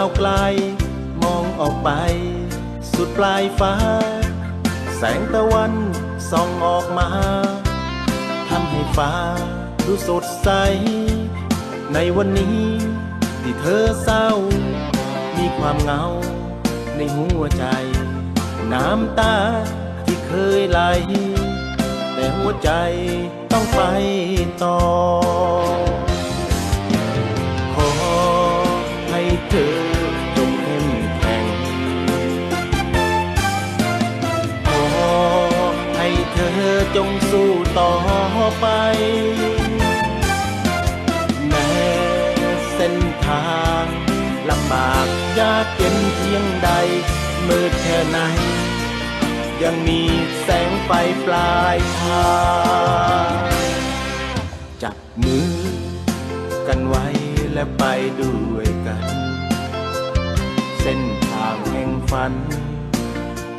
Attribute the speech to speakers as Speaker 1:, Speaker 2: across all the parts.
Speaker 1: าวไกล มองออกไป สุดปลายฟ้า แสงตะวันส่องออกมาทำให้ฟ้าดูสดใส ในวันนี้ที่เธอเศร้า มีความเหงาในหัวใจ น้ำตาที่เคยไหล แต่หัวใจต้องไปต่อ งสู้ต่อไป แม้เส้นทางลำบากยากเย็นเพียงใด มืดแค่ไหน ยังมีแสงไฟปลายทางจับมือกันไว้และไปด้วยกัน เส้นทางแห่งฝัน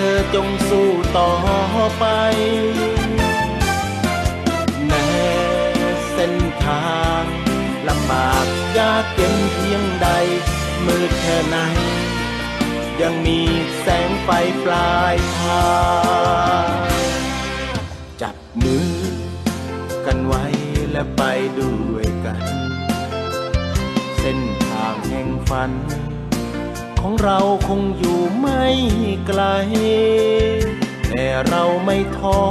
Speaker 1: อจงสู้ต่อไป แม้เส้นทางลำบากยากเย็นเพียงใด มืดแค่ไหน ยังมีแสงไฟปลายทางจับมือกันไว้และไปด้วยกัน เส้นทางแห่งฝัน ของเราคงอยู่ไม่ไกล แต่เราไม่ท้อ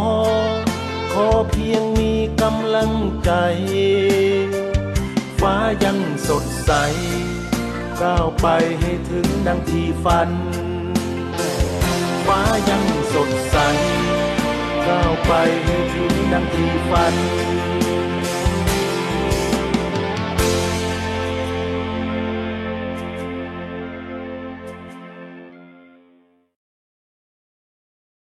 Speaker 1: ขอเพียงมีกำลังใจ ฟ้ายังสดใส ก้าวไปให้ถึงดังที่ฝัน ฟ้ายังสดใส ก้าวไปให้ถึงดังที่ฝัน